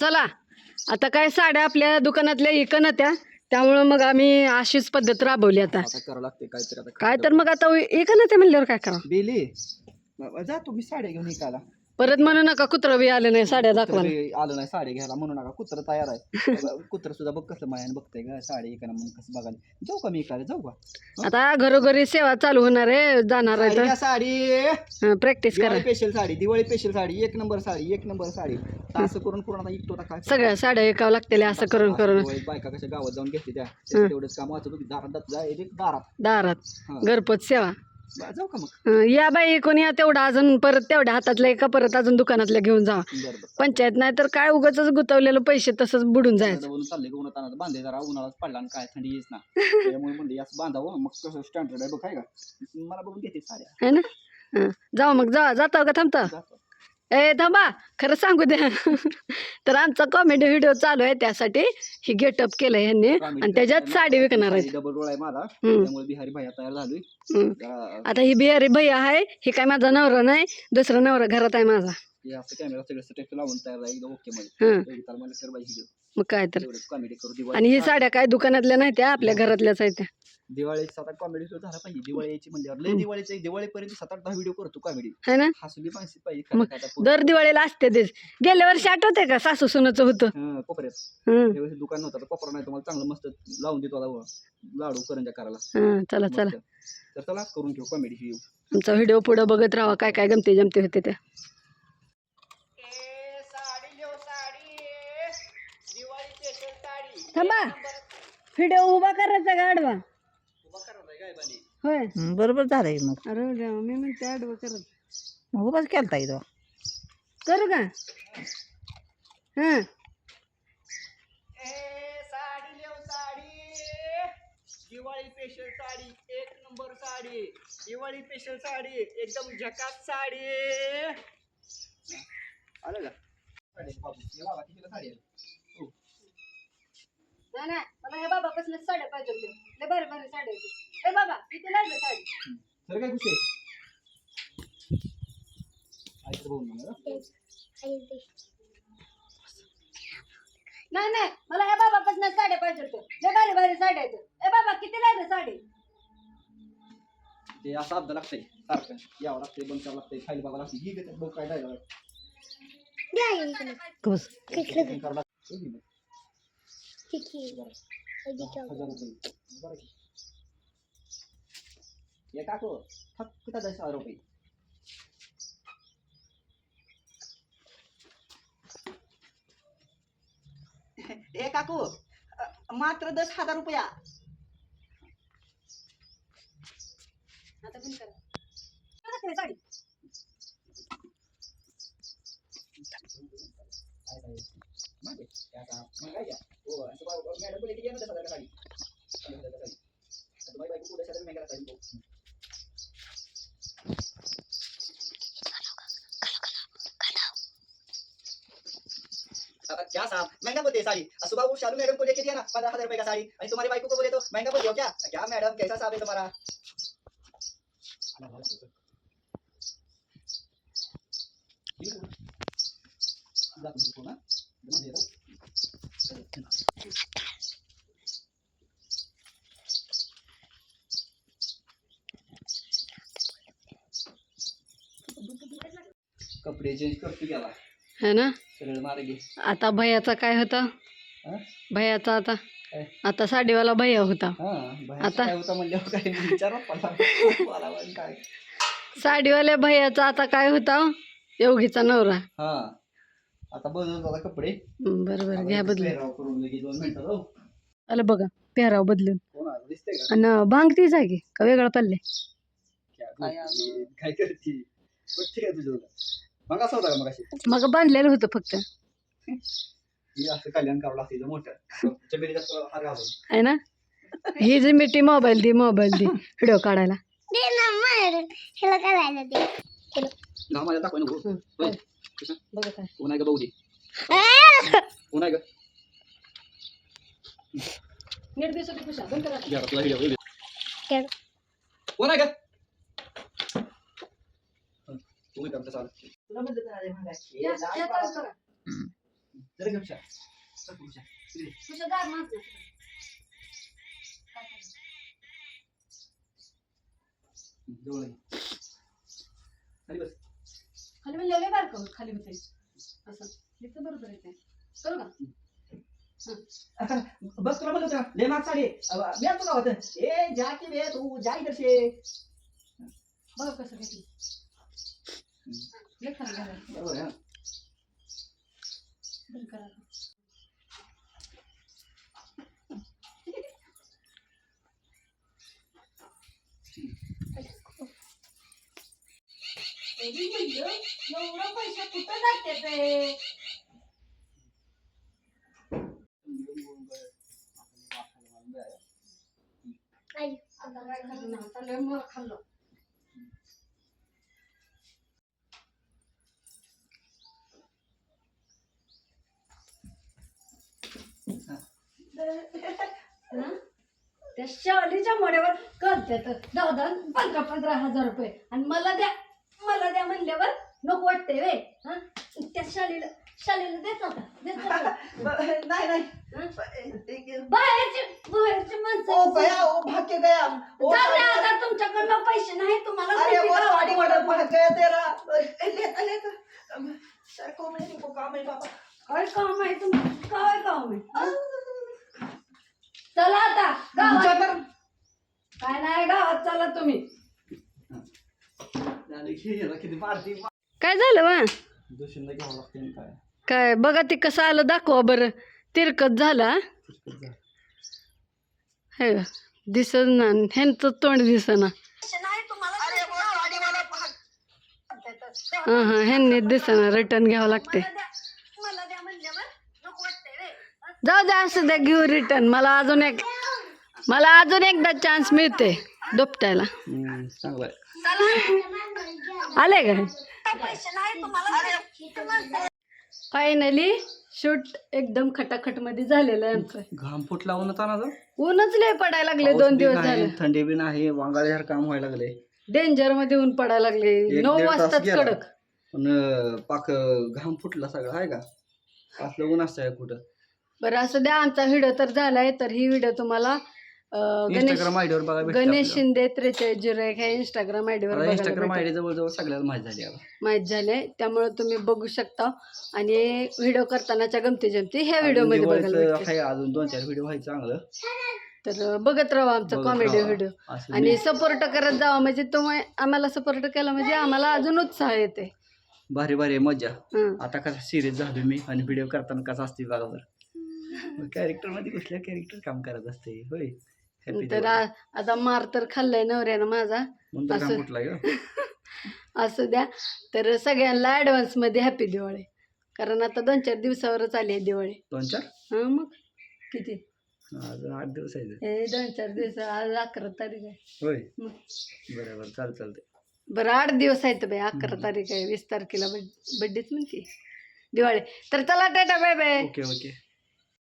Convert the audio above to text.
चला. आता काय साड्या आपल्या दुकानातल्या इकन त्या. त्यामुळं मग आम्ही अशीच पद्धत राबवली आता. आता करावं लागते काहीतरी आता काय तर मग आता इकन त्या म्हणल्यावर काय करा बेली. जा तुम्ही साड्या घेऊन इकायला. परत म्हणू नका कुत्र बी आलं नाही साड्या दाखवा आलं नाही साडी घ्यायला म्हणू नका. कुत्र तयार आहे कुत्र सुद्धा बघ कसलं मायाने बघतंय का साडी इकायला म्हणून कसं बघायला. जाऊ का मी इकायला जाऊ का? आता घरोघरी सेवा चालू होणार आहे जाणार आहे साडी प्रॅक्टिस करा. दिवाळी स्पेशल साडी दिवाळी स्पेशल साडी एक नंबर साडी एक नंबर साडी. तर असं करून करून आता इकतो काय सगळ्या साड्या एकावं लागतील असं करून करून. दिवाळीत बायका कशा गावात जाऊन घेते त्या. त्याचं तेवढंच काम वाचत होती दारात एक दारात. दारात. घरपोच सेवा. जाऊ का मग? या बाई कोणी या तेवढा अजून परत तेवढ्या हातातल्या एका परत अजून दुकानातल्या घेऊन जा. बरं बरं पंचायत नाही तर काय उगाच गुतवलेलं पैसे तसंच बुडून जायचं. बनवून चालले की उन्हात आणत बांधे जरा उन्हाळाच पडला आणि काय थंडी येईच ना. त्यामुळे म्हणले याच बांधावं. मग कसं स्टँडर्ड आहे बघ आहे का? मला बघून घेते साड्या है ना? हं, जाऊ मग जा जाता का थांबता? जातो. ए थांबा. खरं सांगू द्या. तर आमचा कॉमेडी व्हिडिओ चालू आहे. त्यासाठी ही गेटअप केलं ह्यांनी आणि त्याच्यात साडी विकणार आहेत. डबल रोळ आहे माझा. त्यामुळे बिहारी भैया तयार झालोय. जरा आता ही बिहारी भैया आहे. ही काय माझा नवरा नाही. दुसरा नवरा घरात आहे माझा. मग काय तर. आणि ही साड्या काय दुकानातल्या नाही त्या? आपल्या घरातल्याच आहेत त्या. दिवाळीचा आता कॉमेडी झाला पाहिजे. दिवाळी यायची म्हणल्यावर लय. दिवाळीचे दिवाळीपर्यंत सात आठ दहा व्हिडिओ करतो कॉमेडी है ना? हसली पाहिजे पाहिजे मग दर दिवाळीला असते तेच. गेल्या वर्षी आठवते का सासू सुनाचं होतं? हं, कोपऱ्यात. हं, त्यावेळेस दुकान नव्हतं कोपरा नाही. तुम्हाला चांगलं मस्त लावून देतो आता व. लाडू करंजा करायला. हं, चला चला. मस्त. तर चला करून घेऊ कॉमेडी ही आमचा व्हिडिओ पुढे बघत राहा. काय काय गमती जमते होते त्या. थांबा. व्हिडिओ उभा करायचा का आडवा? होय बरोबर झालंय मग. अरे देवा, मी म्हणते आडवा करत मग उभाच केलता इथं. करू का? हां. साडी लेव साडी. दिवाळी स्पेशल साडी एक नंबर साडी. दिवाळी स्पेशल साडी एकदम झकास साडी. आलं का? साडी बाबू, हे बाबा, कितीला साडी आहे? हो. नाही नाही. मला ह्या बाबापासून साड्या पाहिजे होत्या. लय भारी भारी साड्या होती ए बाबा किती लागलं साडी? काय खुशी नाही नाही. मला ह्या बाबापासून साड्या पाहिजे होत्या. लय भारी भारी साड्या आहेत. ए बाबा किती लागलं साडी? ते असं अर्ध लागतंय. सारखं. यावं लागतंय बंद करावं लागतंय. खाली बघावं लागतंय. ही घेतात बघ काय डायलॉग कस करावं हे. हे काकू फक्त दस हजार रुपये. ए काकू मात्र दस हजार रुपया आता पण करा साडी काय काय मॅडम की ये ना दस हज़ार साडी दस हज़ार साडी आता बाई बाई पुढे साडी मेघाला साडी बघ. क्या साहब महँगा बोलते साड़ी सुबह वो शालू मैडम को लेके दिया ना पंद्रह हज़ार रुपए का साड़ी अरे तुम्हारी बाइक को बोले तो महँगा बोल क्या क्या मैडम कैसा साहब है तुम्हारा कपडे चेंज करतो गेला है ना? सगळं मार्गे आता भैयाचा काय होता? हा? भैयाचा आता काय? आता साडीवाला भैया होता. हा आता? काय होता म्हणल्यावर काय विचारा मला. मला पण काय? साडीवाल्या भैयाचा आता काय होता? योगीचा नवरा. हा. आता बदलत आता कपडे. हं, बरं बरं घ्या बदलून. पेहराव करून लगेच दोन मिनिटात आलं बघा पेहराव बदलून. दिसतंय का? आणि भांग तीच आहे की? का वेगळा पल्ले? काय? काय करते? ठीक आहे मग असं होता का मग अशी मग बांधलेलं होतं फक्त. ही असं कल्याण करावं लागतं इथं मोठं. चमेली जास्त हार घालून. आहे ना? ही जी मिठी मोबाईल दी मोबाईल दी व्हिडिओ काढायला. माझ्या दाखवाय नको. होय. कृष्णा, बघा काय. कोण आहे का बघू दे? कोण आहे का? नीट बंद करा. कोण आहे का? तुम्ही तुला. या, या, चालू करा. जरा दार मागं. जवळ ये. खाली बस. खाली लय बारकं होत खाली होते. असं. इथं बरोबर येते करू का बस तुला म्हणलं होतं लय महाग साडी आहे. अ, मी आणतो का होतं ए जा की बे तू जा इधर से बघ कसं घेतली. लय खरं झालं बरोबर आहे, हा. बंद करा एवढं पैसे कुठं जाते ते काय खाल्लं आता लय खाल्लं त्या शालीच्या मोड्यावर करतात दहा दहा पंधरा पंधरा हजार रुपये. आणि मला द्या. मला द्या म्हणल्यावर नको वाटते वे हं? त्या शालीला शालीला देत होता देत होता. ब- नाही. नाही? ओ बाहेरची बाहेरची माणसं. गया ओ भाग के गया ओ जाऊ द्या साडी- आता तुमच्याकडनं पैसे नाही तुम्हाला अरे माहिती वो का? साड़ी वाला भाग गया तेरा. ए, ले ले ले सर को मैं को काम है बाबा. काय काम आहे काय काम आहे? चला आता गावात. तुझ्या तर काय नाही गावात चला तुम्ही झालं की याला किती मारती काय झालं वा? काय? काय बघा ते कसं आलं दाखवा बरं. तिरकत झाला हे? दिसत ना ह्यांचं तोंड दिसना. हा हा ह्यांनी दिसना रिटर्न घ्यावं लागते जाऊ द्या असं द्या घेऊ रिटर्न मला अजून एक मला अजून एकदा चान्स मिळते दुपटायला. आले काय फायनली शूट एकदम खटाखटमध्ये झालेलं आहे आमचं. घाम फुट लावून आता ना ऊनच लय पडायला लागले दोन दिवस झाले. थंडी बी नाही वांगाळ्यासारखं काम व्हायला लागले. डेंजरमध्ये ऊन पडायला लागले. नऊ वाजताच. कडक. पण पाक घाम फुटला सगळं आहे का? असलं ऊन असतं कुठं? बरं असं द्या आमचा व्हिडिओ तर झालाय तर ही व्हिडिओ तुम्हाला गणेश इंस्टाग्राम आयडीवर बघा भेटतं गणेश आपल्याला. शिंदे त्रेचाळीस झिरो एक ह्या इंस्टाग्राम आयडीवर आता इंस्टाग्राम. आयडी जवळजवळ सगळ्याला माहिती झाली. माहीत झाले त्यामुळे तुम्ही बघू शकता आणि व्हिडिओ करतानाच्या गमती जमती ह्या व्हिडिओमध्ये बघायला दिवाळीचं भेटतील. आहे अजून दोन चार व्हिडिओ व्हायचं चांगलं तर बघत राहा आमचा बघत कॉमेडी राहा. व्हिडिओ असं आणि मी सपोर्ट करत जावा म्हणजे तुम्ही आम्हाला सपोर्ट केला म्हणजे आम्हाला अजून उत्साह येते भारी भारी आहे मजा हं. आता कसा सिरियस झालो मी आणि व्हिडिओ करताना कसा असते बघा बरं कॅरेक्टरमध्ये कुठल्या कॅरेक्टर काम करत असते होय तर. आ- आता मार तर खाल्लाय नवऱ्यानं माझा. म्हणून तर काम असं- कुठला ग? असू द्या. तर सगळ्यांना ऍडव्हान्समध्ये हॅपी दिवाळी. कारण आता दोन चार दिवसावरच आली आहे दिवाळी. दोन चार? हा मग? किती? अजून आठ दिवस आहे. हे दोन चार दिवस. आज अकरा तारीख आहे. होय. मग. बरोबर चाल चालते बरं आठ दिवस आहेत बाई. अकरा हम्म. तारीख आहे. वीस तारखेला बड्डेच म्हणते. दिवाळी. तर चला tata bye bye. Okay okay.